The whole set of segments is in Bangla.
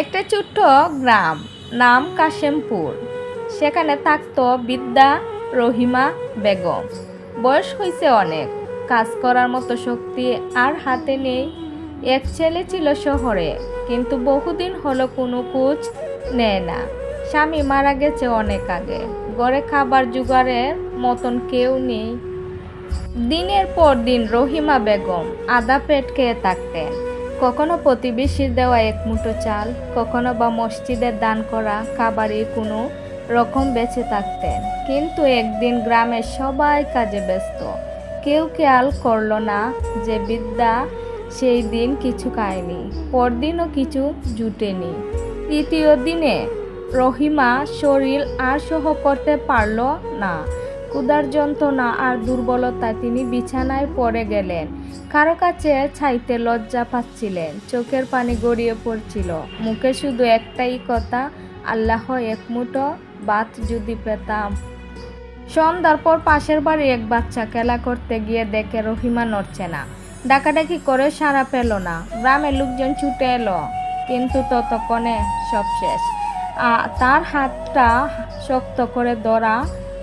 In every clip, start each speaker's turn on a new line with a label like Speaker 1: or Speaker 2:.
Speaker 1: একটা ছোট্ট গ্রাম, নাম কাশেমপুর। সেখানে থাকতো বিদ্যা রহিমা বেগম। বয়স হয়েছে অনেক। কাজ করার মতো শক্তি আর হাতে নেই। এক ছেলে ছিল শহরে, কিন্তু বহুদিন হলো কোনো কোচ নেয় না। স্বামী মারা গেছে অনেক আগে। ঘরে খাবার জোগাড়ের মতন কেউ নেই। দিনের পর দিন রহিমা বেগম আদা পেট খেয়ে থাকতেন। কখনো প্রতিবেশীর দেওয়া এক মুঠো চাল, কখনো বা মসজিদের দান করা খাবারই কোনো রকম বেঁচে থাকতেন। কিন্তু একদিন গ্রামের সবাই কাজে ব্যস্ত। কেউ খেয়াল করল না যে বিদ্যা সেই দিন কিছু খায়নি, পরদিনও কিছু জুটেনি। তৃতীয় দিনে রহিমা শরীর আর সহ করতে পারল না। ক্ষুধার যন্ত্রণা আর দুর্বলতা তিনি বিছানায় পড়ে গেলেন। কারও কাছে ছাইতে লজ্জা পাচ্ছিলেন। চোখের পানি গড়িয়ে পড়ছিল। মুখে শুধু একটাই কথা আল্লাহ এক মুঠো ভাত যদি পেতাম। সন্ধ্যার পর পাশের বাড়ির এক বাচ্চা খেলা করতে গিয়ে দেখে রহিমা নড়ছে না। ডাকাডাকি করে সারা পেল না। গ্রামের লোকজন ছুটে এলো। কিন্তু ততক্ষণে সব শেষ। তার হাতটা শক্ত করে ধরা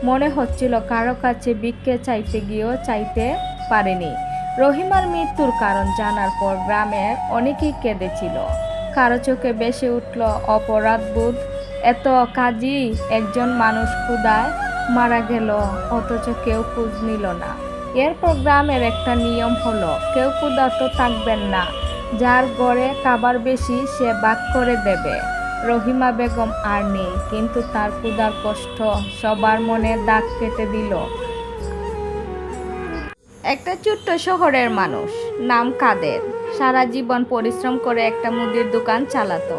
Speaker 1: মনে হচ্ছিল কারও কাছে ভিক্ষে চাইতে গিয়েও চাইতে পারেনি। রহিমার মৃত্যুর কারণ জানার পর গ্রামের অনেকেই কেঁদেছিল। কারও চোখে বেশি উঠল অপরাধবোধ এত কাজই একজন মানুষ ক্ষুদায় মারা গেল, অথচ কেউ খোঁজ নিল না। এরপর গ্রামের একটা নিয়ম হলো, কেউ ক্ষুধার্ত থাকবেন না। যার গড়ে খাবার বেশি সে বাক করে দেবে। রহিমা বেগম আর নেই, কিন্তু তার ক্ষুধার কষ্ট সবার মনে দাগ কেটে দিল। একটা ছোট্ট শহরের মানুষ, নাম কাদের? সারা জীবন পরিশ্রম করে একটা মুদির দোকান চালাতো।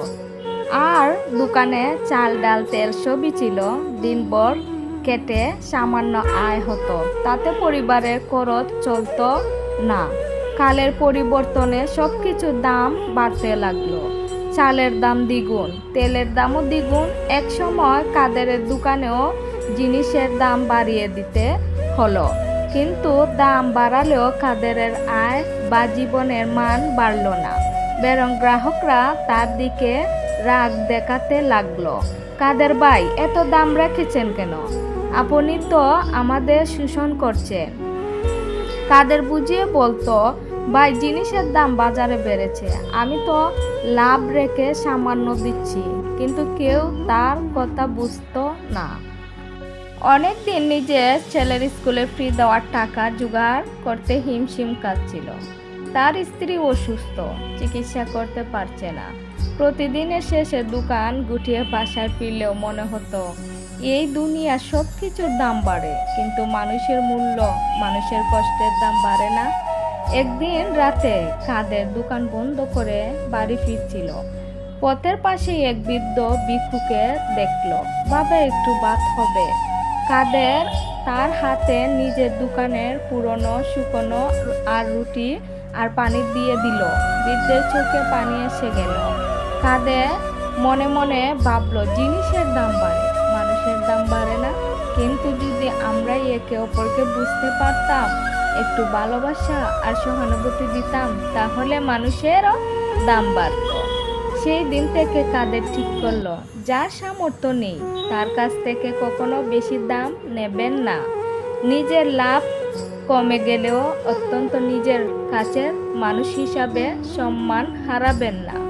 Speaker 1: আর দোকানে চাল, ডাল, তেল সবই ছিল, দিনভর কেটে সামান্য আয় হতো। তাতে পরিবারের খরচ চলতো না। কালের পরিবর্তনে সব কিছুর দাম বাড়তে লাগল। চালের দাম দ্বিগুণ, তেলের দামও দ্বিগুণ। এক সময় কাদেরের দোকানেও জিনিসের দাম বাড়িয়ে দিতে হলো, কিন্তু দাম বাড়ালেও কাদেরের আয় বা জীবনের মান বাড়ল না। বরং গ্রাহকরা তার দিকে রাগ দেখাতে লাগল। কাদের ভাই, এত দাম রেখেছেন কেন? আপনি তো আমাদের শোষণ করছেন। কাদের বুঝিয়ে বলতো ভাই, জিনিসের দাম বাজারে বেড়েছে। আমি তো লাভ রেখে সামান্য দিচ্ছি, কিন্তু কেউ তার কথা বুঝতো না। অনেক দিন নিজের ছেলের স্কুলে ফি দেওয়ার টাকা জোগাড় করতে হিমশিম কাটছিল তার স্ত্রী অসুস্থ, চিকিৎসা করতে পারছে না। প্রতিদিনের শেষে দোকান গুটিয়ে বাসায় ফিরলেও মনে হতো, এই দুনিয়া সব কিছুর দাম বাড়ে, কিন্তু মানুষের মূল্য, মানুষের কষ্টের দাম বাড়ে না। একদিন রাতে কাদের দোকান বন্ধ করে বাড়ি ফিরছিল। পথের পাশে এক বৃদ্ধ ভিক্ষুকে দেখল। বাবা, একটু বাদ হবে। কাদের তার হাতে নিজের দোকানের পুরনো শুকনো আর রুটি আর পানি দিয়ে দিল। বৃদ্ধের চোখে পানি এসে গেল। কাদে মনে মনে ভাবলো, জিনিসের দাম বাড়ে, মানুষের দাম বাড়ে না। কিন্তু যদি আমরাই একে অপরকে বুঝতে পারতাম একটু ভালোবাসা আর সহানুভূতি দিতাম, তাহলে মানুষেরও দাম বাড়ত। সেই দিন থেকে কাদের ঠিক করল, যার সামর্থ্য নেই, তার কাছ থেকে কখনো বেশি দাম নেবেন না। নিজের লাভ কমে গেলেও অত্যন্ত নিজের কাছের মানুষ হিসাবে সম্মান হারাবেন না।